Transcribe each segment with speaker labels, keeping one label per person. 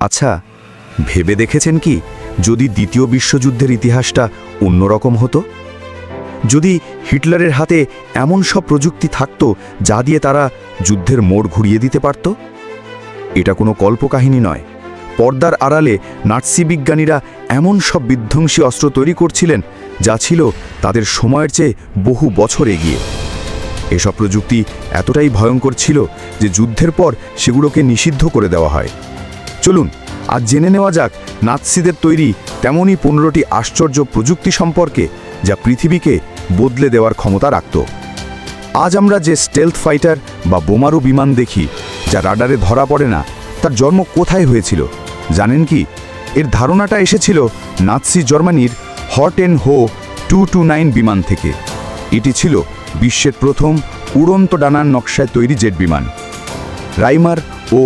Speaker 1: আচ্ছা ভেবে দেখেছেন কি যদি দ্বিতীয় বিশ্বযুদ্ধের ইতিহাসটা অন্যরকম হতো? যদি হিটলারের হাতে এমন সব প্রযুক্তি থাকত যা দিয়ে তারা যুদ্ধের মোড় ঘুরিয়ে দিতে পারত? এটা কোনো কল্পকাহিনী নয়। পর্দার আড়ালে নাৎসি বিজ্ঞানীরা এমন সব বিধ্বংসী অস্ত্র তৈরি করছিলেন যা ছিল তাদের সময়ের চেয়ে বহু বছর এগিয়ে। এসব প্রযুক্তি এতটাই ভয়ঙ্কর ছিল যে যুদ্ধের পর সেগুলোকে নিষিদ্ধ করে দেওয়া হয়। চলুন, আজ জেনে নেওয়া যাক নাৎসিদের তৈরি তেমনই পনেরোটি আশ্চর্য প্রযুক্তি সম্পর্কে যা পৃথিবীকে বদলে দেওয়ার ক্ষমতা রাখত। আজ আমরা যে স্টেলথ ফাইটার বা বোমারু বিমান দেখি, যা রাডারে ধরা পড়ে না, তার জন্ম কোথায় হয়েছিল? জানেন কি? এর ধারণাটা এসেছিল নাৎসি জার্মানির Horten Ho two two nine বিমান থেকে। এটি ছিল বিশ্বের প্রথম উড়ন্ত ডানার নকশায় তৈরি জেট বিমান। রাইমার ও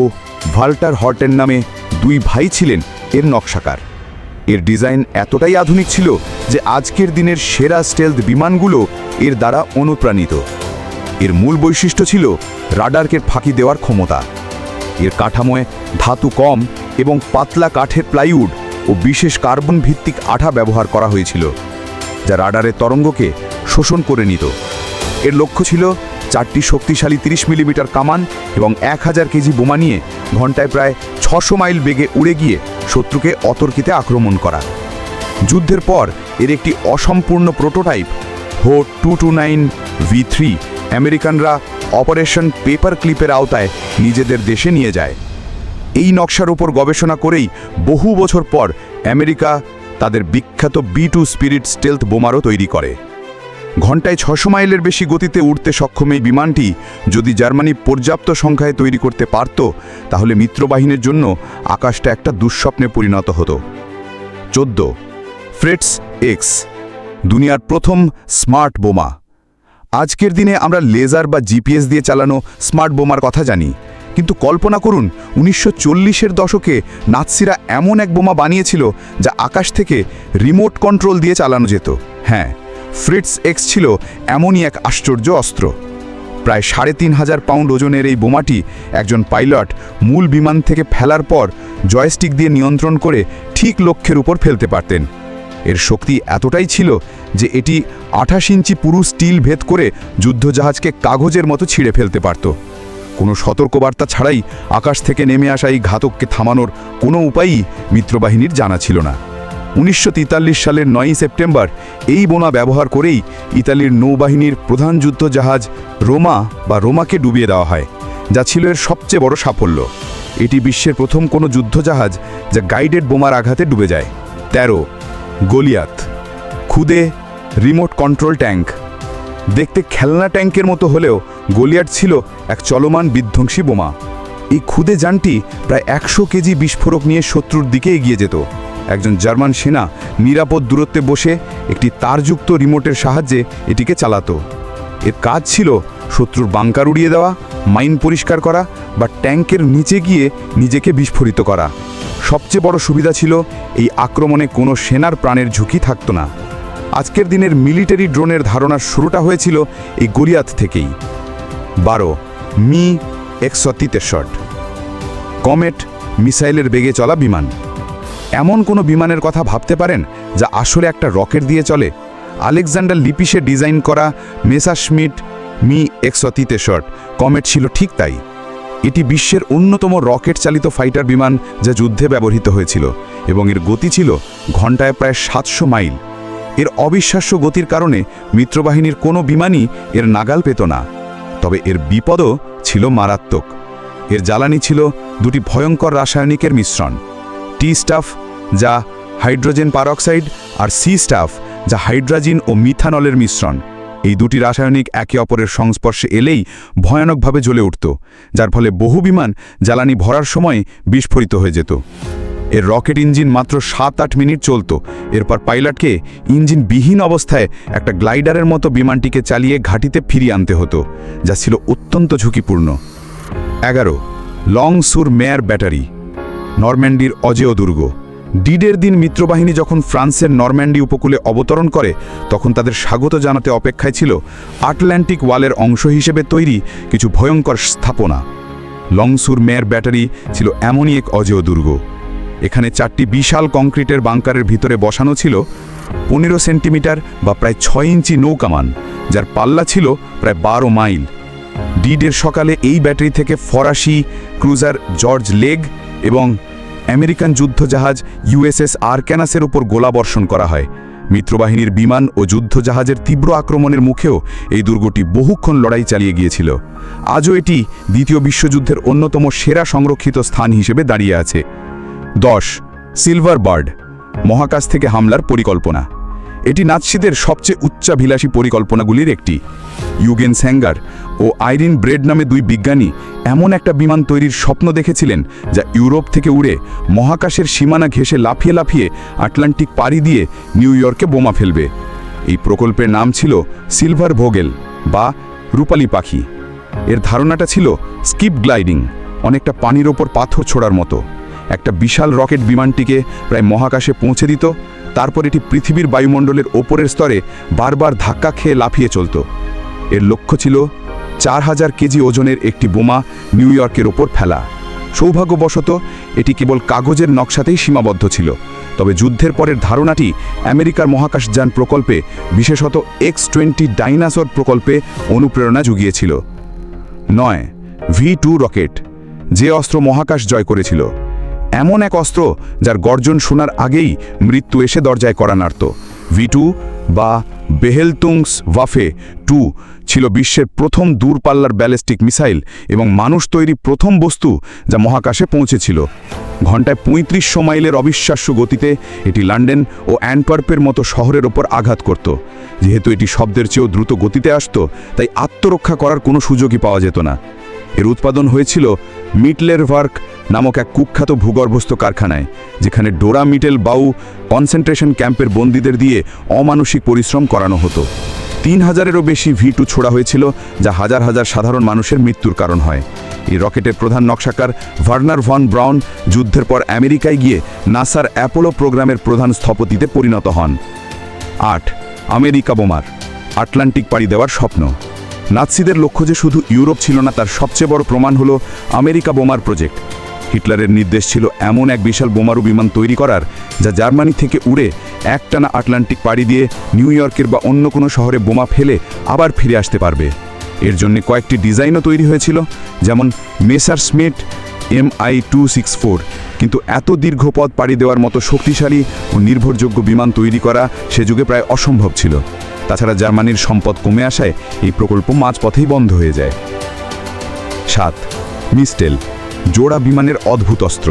Speaker 1: ভাল্টার হর্টেন নামে দুই ভাই ছিলেন এর নকশাকার। এর ডিজাইন এতটাই আধুনিক ছিল যে আজকের দিনের সেরা স্টেলথ বিমানগুলো এর দ্বারা অনুপ্রাণিত। এর মূল বৈশিষ্ট্য ছিল রাডারকে ফাঁকি দেওয়ার ক্ষমতা। এর কাঠামোয় ধাতু কম এবং পাতলা কাঠের প্লাইউড ও বিশেষ কার্বন ভিত্তিক আঠা ব্যবহার করা হয়েছিল, যা রাডারের তরঙ্গকে শোষণ করে নিত। এর লক্ষ্য ছিল চারটি শক্তিশালী ৩০ মিলিমিটার কামান এবং এক হাজার কেজি বোমা নিয়ে ঘন্টায় প্রায় ছশো মাইল বেগে উড়ে গিয়ে শত্রুকে অতর্কিতে আক্রমণ করা। যুদ্ধের পর এর একটি অসম্পূর্ণ prototype Ho two two nine V three, আমেরিকানরা অপারেশন পেপার ক্লিপের আওতায় নিজেদের দেশে নিয়ে যায়। এই নকশার উপর গবেষণা করেই বহু বছর পর আমেরিকা তাদের বিখ্যাত বি টু স্পিরিট স্টেলথ বোমারও তৈরি করে। ঘন্টায় ছশো মাইলের বেশি গতিতে উঠতে সক্ষম এই বিমানটি যদি জার্মানি পর্যাপ্ত সংখ্যায় তৈরি করতে পারত, তাহলে মিত্রবাহিনীর জন্য আকাশটা একটা দুঃস্বপ্নে পরিণত হতো। চোদ্দ। ফ্রেটস এক্স, দুনিয়ার প্রথম স্মার্ট বোমা। আজকের দিনে আমরা লেজার বা জিপিএস দিয়ে চালানো স্মার্ট বোমার কথা জানি, কিন্তু কল্পনা করুন, উনিশশো চল্লিশের দশকে নাৎসিরা এমন এক বোমা বানিয়েছিল যা আকাশ থেকে রিমোট কন্ট্রোল দিয়ে চালানো যেত। হ্যাঁ ফ্রিটস এক্স ছিল এমনই এক আশ্চর্য অস্ত্র। প্রায় সাড়ে তিন হাজার পাউন্ড ওজনের এই বোমাটি একজন পাইলট মূল বিমান থেকে ফেলার পর জয়স্টিক দিয়ে নিয়ন্ত্রণ করে ঠিক লক্ষ্যের উপর ফেলতে পারতেন। এর শক্তি এতটাই ছিল যে এটি আঠাশ ইঞ্চি পুরু স্টিল ভেদ করে যুদ্ধজাহাজকে কাগজের মতো ছিঁড়ে ফেলতে পারত। কোনো সতর্কবার্তা ছাড়াই আকাশ থেকে নেমে আসা এই ঘাতককে থামানোর কোনো উপায়ই মিত্রবাহিনীর জানা ছিল না। উনিশশো তেতাল্লিশ সালের নয়ই সেপ্টেম্বর এই বোমা ব্যবহার করেই ইতালির নৌবাহিনীর প্রধান যুদ্ধজাহাজ রোমা বা রোমাকে ডুবিয়ে দেওয়া হয়, যা ছিল এর সবচেয়ে বড় সাফল্য। এটি বিশ্বের প্রথম কোনো যুদ্ধজাহাজ যা গাইডেড বোমার আঘাতে ডুবে যায়। তেরো, গলিয়াত। খুদে, রিমোট কন্ট্রোল ট্যাঙ্ক। দেখতে খেলনা ট্যাঙ্কের মতো হলেও গলিয়াট ছিল এক চলমান বিধ্বংসী বোমা। এই খুদে যানটি প্রায় একশো কেজি বিস্ফোরক নিয়ে শত্রুর দিকে এগিয়ে যেত। একজন জার্মান সেনা নিরাপদ দূরত্বে বসে একটি তারযুক্ত রিমোটের সাহায্যে এটিকে চালাতো। এর কাজ ছিল শত্রুর বাংকার উড়িয়ে দেওয়া, মাইন পরিষ্কার করা বা ট্যাঙ্কের নিচে গিয়ে নিজেকে বিস্ফোরিত করা। সবচেয়ে বড় সুবিধা ছিল এই আক্রমণে কোনো সেনার প্রাণের ঝুঁকি থাকতো না। আজকের দিনের মিলিটারি ড্রোনের ধারণার শুরুটা হয়েছিল এই গলিয়াত থেকেই। বারো, মি একশো তেষট্ট। কমেট মিসাইলের বেগে চলা বিমান। এমন কোনো বিমানের কথা ভাবতে পারেন যা আসলে একটা রকেট দিয়ে চলে? আলেকজান্ডার লিপিসে ডিজাইন করা মেসাশমিট মি একশো তেষট্ট কমেট ছিল ঠিক তাই। এটি বিশ্বের অন্যতম রকেট চালিত ফাইটার বিমান যা যুদ্ধে ব্যবহৃত হয়েছিল এবং এর গতি ছিল ঘন্টায় প্রায় সাতশো মাইল। এর অবিশ্বাস্য গতির কারণে মিত্রবাহিনীর কোনো বিমানই এর নাগাল পেত না। তবে এর বিপদও ছিল মারাত্মক। এর জ্বালানি ছিল দুটি ভয়ঙ্কর রাসায়নিকের মিশ্রণ। টি স্টাফ যা হাইড্রোজেন পারঅক্সাইড আর সি স্টাফ, যা হাইড্রাজিন ও মিথানলের মিশ্রণ। এই দুটি রাসায়নিক একে অপরের সংস্পর্শে এলেই ভয়ানকভাবে জ্বলে উঠত, যার ফলে বহু বিমান জ্বালানি ভরার সময় বিস্ফোরিত হয়ে যেত। এর রকেট ইঞ্জিন মাত্র সাত আট মিনিট চলত। এরপর পাইলটকে ইঞ্জিন বিহীন অবস্থায় একটা গ্লাইডারের মতো বিমানটিকে চালিয়ে ঘাটিতে ফিরিয়ে আনতে হতো, যা ছিল অত্যন্ত ঝুঁকিপূর্ণ। এগারো লং সুর মেয়ার ব্যাটারি, নরম্যান্ডির অজেয় দুর্গ। ডিডের দিন মিত্রবাহিনী যখন ফ্রান্সের নরম্যান্ডি উপকূলে অবতরণ করে, তখন তাদের স্বাগত জানাতে অপেক্ষায় ছিল আটলান্টিক ওয়ালের অংশ হিসেবে তৈরি কিছু ভয়ঙ্কর স্থাপনা। লংসুর মেয়ার ব্যাটারি ছিল এমনই এক অজেয় দুর্গ।
Speaker 2: এখানে চারটি বিশাল কংক্রিটের বাংকারের ভিতরে বসানো ছিল পনেরো সেন্টিমিটার বা প্রায় ছয় ইঞ্চি নৌকামান যার পাল্লা ছিল প্রায় বারো মাইল। ডিডের সকালে এই ব্যাটারি থেকে ফরাসি ক্রুজার জর্জ লেগ এবং আমেরিকান যুদ্ধজাহাজ ইউএসএস আরক্যানাসের উপর গোলাবর্ষণ করা হয়। মিত্রবাহিনীর বিমান ও যুদ্ধজাহাজের তীব্র আক্রমণের মুখেও এই দুর্গটি বহুক্ষণ লড়াই চালিয়ে গিয়েছিল। আজও এটি দ্বিতীয় বিশ্বযুদ্ধের অন্যতম সেরা সংরক্ষিত স্থান হিসেবে দাঁড়িয়ে আছে। দশ, সিলভার বার্ড, মহাকাশ থেকে হামলার পরিকল্পনা। এটি নাৎসিদের সবচেয়ে উচ্চাভিলাষী পরিকল্পনাগুলির একটি। ইউগেন স্যাঙ্গার ও আইরিন ব্রেড নামে দুই বিজ্ঞানী এমন একটা বিমান তৈরির স্বপ্ন দেখেছিলেন যা ইউরোপ থেকে উড়ে মহাকাশের সীমানা ঘেঁষে লাফিয়ে লাফিয়ে আটলান্টিক পাড়ি দিয়ে নিউ ইয়র্কে বোমা ফেলবে। এই প্রকল্পের নাম ছিল সিলভার ভোগেল বা রূপালী পাখি। এর ধারণাটা ছিল স্কিপ গ্লাইডিং, অনেকটা পানির ওপর পাথর ছোড়ার মতো। একটা বিশাল রকেট বিমানটিকে প্রায় মহাকাশে পৌঁছে দিত তারপর এটি পৃথিবীর বায়ুমণ্ডলের ওপরের স্তরে বারবার ধাক্কা খেয়ে লাফিয়ে চলত। এর লক্ষ্য ছিল চার হাজার কেজি ওজনের একটি বোমা নিউ ইয়র্কের ওপর ফেলা। সৌভাগ্যবশত, এটি কেবল কাগজের নকশাতেই সীমাবদ্ধ ছিল। তবে যুদ্ধের পরের ধারণাটি আমেরিকার মহাকাশযান প্রকল্পে, বিশেষত এক্স টোয়েন্টি ডাইনাসর প্রকল্পে অনুপ্রেরণা জুগিয়েছিল। নয়, ভি টু রকেট, যে অস্ত্র মহাকাশ জয় করেছিল। এমন এক অস্ত্র যার গর্জন শোনার আগেই মৃত্যু এসে দরজায় করা ভি টু বা বেহেলতুংস ওয়াফে টু ছিল বিশ্বের প্রথম দূরপাল্লার ব্যালিস্টিক মিসাইল এবং মানুষ তৈরি প্রথম বস্তু যা মহাকাশে পৌঁছেছিল। ঘন্টায় পঁয়ত্রিশশো মাইলের অবিশ্বাস্য গতিতে এটি লন্ডন ও অ্যান্টওয়ার্পের মতো শহরের ওপর আঘাত করত। যেহেতু এটি শব্দের চেয়েও দ্রুত গতিতে আসত, তাই আত্মরক্ষা করার কোনো সুযোগই পাওয়া যেত না। এর উৎপাদন হয়েছিল মিটলের ভার্ক নামক এক কুখ্যাত ভূগর্ভস্থ কারখানায়, যেখানে ডোরা মিটেল বাউ কনসেন্ট্রেশন ক্যাম্পের বন্দীদের দিয়ে অমানসিক পরিশ্রম করানো হতো। তিন হাজারেরও বেশি ভি টু ছোড়া হয়েছিল, যা হাজার হাজার সাধারণ মানুষের মৃত্যুর কারণ হয়। এই রকেটের প্রধান নকশাকার ভার্নার ভন ব্রাউন যুদ্ধের পর আমেরিকায় গিয়ে নাসার অ্যাপোলো প্রোগ্রামের প্রধান স্থপতিতে পরিণত হন। আট, আমেরিকা বোমার, আটলান্টিক পাড়ি দেওয়ার স্বপ্ন। নাৎসিদের লক্ষ্য যে শুধু ইউরোপ ছিল না, তার সবচেয়ে বড় প্রমাণ হলো আমেরিকা বোমার প্রজেক্ট। হিটলারের নির্দেশ ছিল এমন এক বিশাল বোমারু বিমান তৈরি করার, যা জার্মানি থেকে উড়ে একটানা আটলান্টিক পাড়ি দিয়ে নিউ ইয়র্কের বা অন্য কোনো শহরে বোমা ফেলে আবার ফিরে আসতে পারবে। এর জন্য কয়েকটি ডিজাইনও তৈরি হয়েছিল, যেমন Messer Schmitt M I two six four কিন্তু এত দীর্ঘ পথ পাড়ি দেওয়ার মতো শক্তিশালী ও নির্ভরযোগ্য বিমান তৈরি করা সে যুগে প্রায় অসম্ভব ছিল। তাছাড়া জার্মানির সম্পদ কমে আসায় এই প্রকল্প মাঝপথেই বন্ধ হয়ে যায়। সাত, মিস্টেল, জোড়া বিমানের অদ্ভুত অস্ত্র।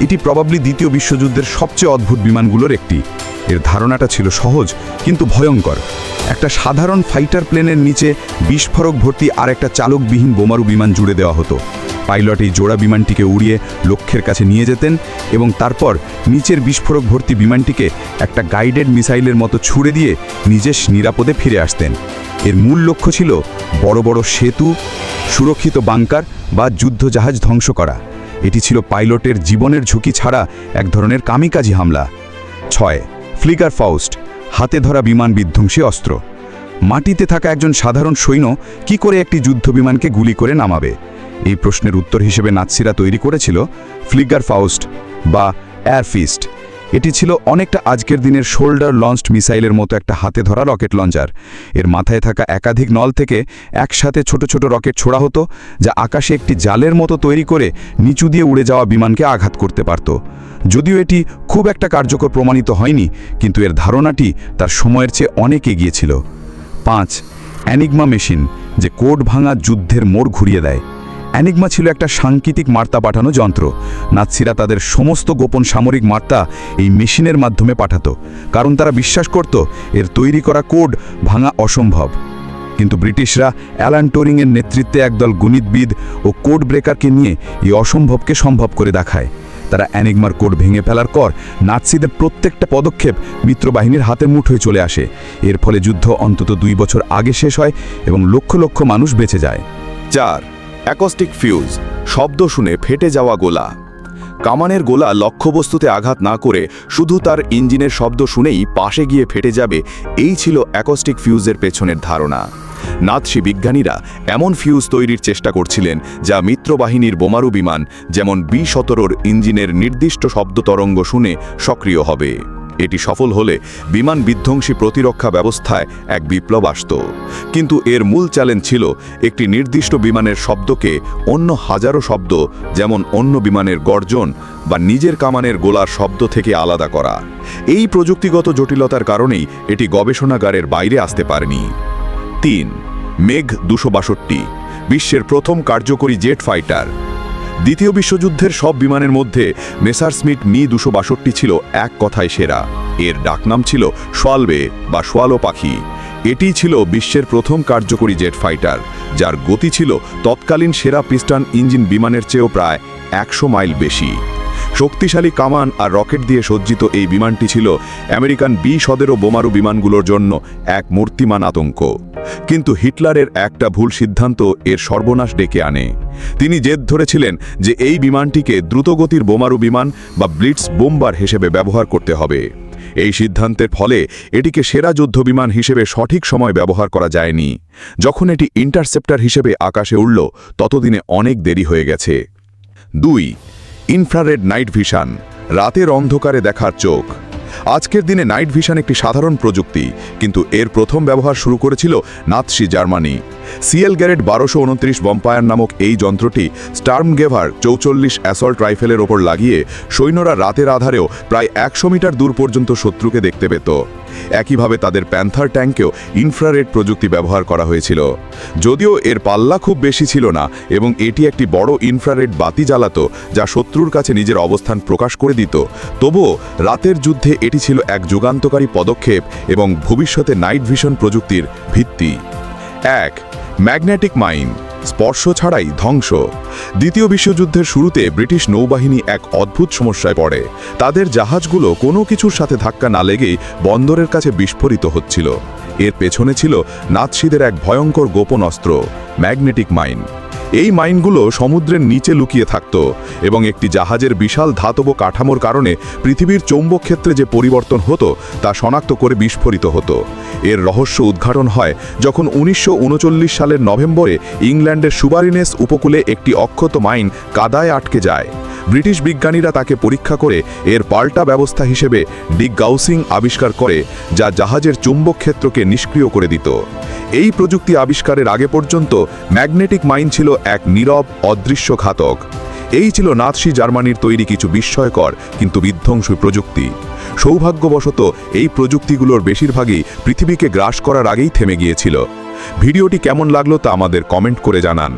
Speaker 2: এটি প্রবাবলি দ্বিতীয় বিশ্বযুদ্ধের সবচেয়ে অদ্ভুত বিমানগুলোর একটি। এর ধারণাটা ছিল সহজ, কিন্তু ভয়ঙ্কর। একটা সাধারণ ফাইটার প্লেনের নিচে বিস্ফোরক ভর্তি আর একটা চালকবিহীন বোমারু বিমান জুড়ে দেওয়া হতো। পাইলট এই জোড়া বিমানটিকে উড়িয়ে লক্ষ্যের কাছে নিয়ে যেতেন এবং তারপর নিচের বিস্ফোরক ভর্তি বিমানটিকে একটা গাইডেড মিসাইলের মতো ছুড়ে দিয়ে নিজে নিরাপদে ফিরে আসতেন। এর মূল লক্ষ্য ছিল বড় বড় সেতু, সুরক্ষিত বাংকার বা যুদ্ধজাহাজ ধ্বংস করা। এটি ছিল পাইলটের জীবনের ঝুঁকি ছাড়া এক ধরনের কামিকাজি হামলা। ছয়, ফ্লিকার ফাউস্ট, হাতে ধরা বিমান বিধ্বংসী অস্ত্র। মাটিতে থাকা একজন সাধারণ সৈন্য কি করে একটি যুদ্ধ বিমানকে গুলি করে নামাবে? এই প্রশ্নের উত্তর হিসেবে নাৎসিরা তৈরি করেছিল ফ্লিগার ফাউস্ট বা এয়ারফিস্ট এটি ছিল অনেকটা আজকের দিনের শোল্ডার লঞ্চড মিসাইলের মতো একটা হাতে ধরা রকেট লঞ্চার। এর মাথায় থাকা একাধিক নল থেকে একসাথে ছোট ছোট রকেট ছোড়া হতো, যা আকাশে একটি জালের মতো তৈরি করে নিচু দিয়ে উড়ে যাওয়া বিমানকে আঘাত করতে পারত। যদিও এটি খুব একটা কার্যকর প্রমাণিত হয়নি, কিন্তু এর ধারণাটি তার সময়ের চেয়ে অনেক এগিয়েছিল পাঁচ, অ্যানিগমা মেশিন, যে কোড ভাঙা যুদ্ধের মোড় ঘুরিয়ে দেয়। অ্যানিগমা ছিল একটা সাংকেতিক মার্তা পাঠানো যন্ত্র। নাৎসিরা তাদের সমস্ত গোপন সামরিক মার্তা এই মেশিনের মাধ্যমে পাঠাতো, কারণ তারা বিশ্বাস করত এর তৈরি করা কোড ভাঙা অসম্ভব। কিন্তু ব্রিটিশরা অ্যালান টোরিংয়ের নেতৃত্বে একদল গণিতবিদ ও কোড ব্রেকারকে নিয়ে এই অসম্ভবকে সম্ভব করে দেখায়। তারা অ্যানিগমার কোড ভেঙে ফেলার পর নাৎসিদের প্রত্যেকটা পদক্ষেপ মিত্রবাহিনীর হাতে মুঠোয় চলে আসে। এর ফলে যুদ্ধ অন্তত দুই বছর আগে শেষ হয় এবং লক্ষ লক্ষ মানুষ বেঁচে যায়।
Speaker 3: চার অ্যাকস্টিক ফিউজ শব্দ শুনে ফেটে যাওয়া গোলা। কামানের গোলা লক্ষ্যবস্তুতে আঘাত না করে শুধু তার ইঞ্জিনের শব্দ শুনেই পাশে গিয়ে ফেটে যাবে, এই ছিল অ্যাকস্টিক ফিউজের পেছনের ধারণা। নাৎসি বিজ্ঞানীরা এমন ফিউজ তৈরির চেষ্টা করছিলেন, যা মিত্রবাহিনীর বোমারু বিমান, যেমন বি সতেরোর ইঞ্জিনের নির্দিষ্ট শব্দ তরঙ্গ শুনে সক্রিয় হবে। এটি সফল হলে বিমান বিধ্বংসী প্রতিরক্ষা ব্যবস্থায় এক বিপ্লব আসত। কিন্তু এর মূল চ্যালেঞ্জ ছিল একটি নির্দিষ্ট বিমানের শব্দকে অন্য হাজারো শব্দ, যেমন অন্য বিমানের গর্জন বা নিজের কামানের গোলার শব্দ থেকে আলাদা করা। এই প্রযুক্তিগত জটিলতার কারণেই এটি গবেষণাগারের বাইরে আসতে পারেনি। তিন, মেঘ দুশো বিশ্বের প্রথম কার্যকরী জেট ফাইটার। দ্বিতীয় বিশ্বযুদ্ধের সব বিমানের মধ্যে মেসার স্মিথ মি দুশো বাষট্টি ছিল এক কথায় সেরা। এর ডাকনাম ছিল সোয়ালবে বা সোয়ালো পাখি। এটি ছিল বিশ্বের প্রথম কার্যকরী জেট ফাইটার, যার গতি ছিল তৎকালীন সেরা পিস্টন ইঞ্জিন বিমানের চেয়েও প্রায় একশো মাইল বেশি। শক্তিশালী কামান আর রকেট দিয়ে সজ্জিত এই বিমানটি ছিল আমেরিকান বি সদেরও বোমারু বিমানগুলোর জন্য এক মূর্তিমান আতঙ্ক। কিন্তু হিটলারের একটা ভুল সিদ্ধান্ত এর সর্বনাশ ডেকে আনে। তিনি জেদ ধরেছিলেন যে এই বিমানটিকে দ্রুতগতির বোমারু বিমান বা ব্লিটস বোম্বার হিসেবে ব্যবহার করতে হবে। এই সিদ্ধান্তের ফলে এটিকে সেরা যুদ্ধ বিমান হিসেবে সঠিক সময় ব্যবহার করা যায়নি। যখন এটি ইন্টারসেপ্টার হিসেবে আকাশে উড়ল, ততদিনে অনেক দেরি হয়ে গেছে। দুই ইনফ্রারেড নাইট ভিশন, রাতের অন্ধকারে দেখার চোখ। আজকের দিনে নাইট ভিশন একটি সাধারণ প্রযুক্তি, কিন্তু এর প্রথম ব্যবহার শুরু করেছিল নাৎসি জার্মানি। সিএল গ্যারেট বারোশো উনত্রিশ বম্পায়ার নামক এই যন্ত্রটি স্টার্ম গেভার চৌচল্লিশ অ্যাসল্ট রাইফেলের ওপর লাগিয়ে সৈন্যরা রাতের আধারেও প্রায় একশো মিটার দূর পর্যন্ত শত্রুকে দেখতে পেত। একইভাবে তাদের প্যান্থার ট্যাঙ্কেও ইনফ্রারেড প্রযুক্তি ব্যবহার করা হয়েছিল। যদিও এর পাল্লা খুব বেশি ছিল না এবং এটি একটি বড় ইনফ্রারেড বাতি জ্বালাত, যা শত্রুর কাছে নিজের অবস্থান প্রকাশ করে দিত। তবুও রাতের যুদ্ধে এটি ছিল এক যুগান্তকারী পদক্ষেপ এবং ভবিষ্যতে নাইট ভিশন প্রযুক্তির ভিত্তি। এক ম্যাগনেটিক মাইন স্পর্শ ছাড়াই ধ্বংস। দ্বিতীয় বিশ্বযুদ্ধের শুরুতে ব্রিটিশ নৌবাহিনী এক অদ্ভুত সমস্যায় পড়ে। তাদের জাহাজগুলো কোনো কিছুর সাথে ধাক্কা না লেগেই বন্দরের কাছে বিস্ফোরিত হচ্ছিল। এর পেছনে ছিল নাৎসিদের এক ভয়ঙ্কর গোপন অস্ত্র ম্যাগনেটিক মাইন এই মাইনগুলো সমুদ্রের নিচে লুকিয়ে থাকত এবং একটি জাহাজের বিশাল ধাতব কাঠামোর কারণে পৃথিবীর চৌম্বক ক্ষেত্রে যে পরিবর্তন হতো তা শনাক্ত করে বিস্ফোরিত হতো। এর রহস্য উদ্ঘাটন হয় যখন উনিশশো উনচল্লিশ সালের নভেম্বরে ইংল্যান্ডের সুবারিনেস উপকূলে একটি অক্ষত মাইন কাদায় আটকে যায়। ব্রিটিশ বিজ্ঞানীরা তাকে পরীক্ষা করে এর পাল্টা ব্যবস্থা হিসেবে ডিগ গাউসিং আবিষ্কার করে, যা জাহাজের চুম্বক ক্ষেত্রকে নিষ্ক্রিয় করে দিত। এই প্রযুক্তি আবিষ্কারের আগে পর্যন্ত ম্যাগনেটিক মাইন ছিল এক নীরব, অদৃশ্য ঘাতক। এই ছিল নাৎসি জার্মানির তৈরি কিছু বিস্ময়কর কিন্তু বিধ্বংসী প্রযুক্তি। সৌভাগ্যবশত এই প্রযুক্তিগুলোর বেশিরভাগই পৃথিবীকে গ্রাস করার আগেই থেমে গিয়েছিল। ভিডিওটি কেমন লাগল তা আমাদের কমেন্ট করে জানান।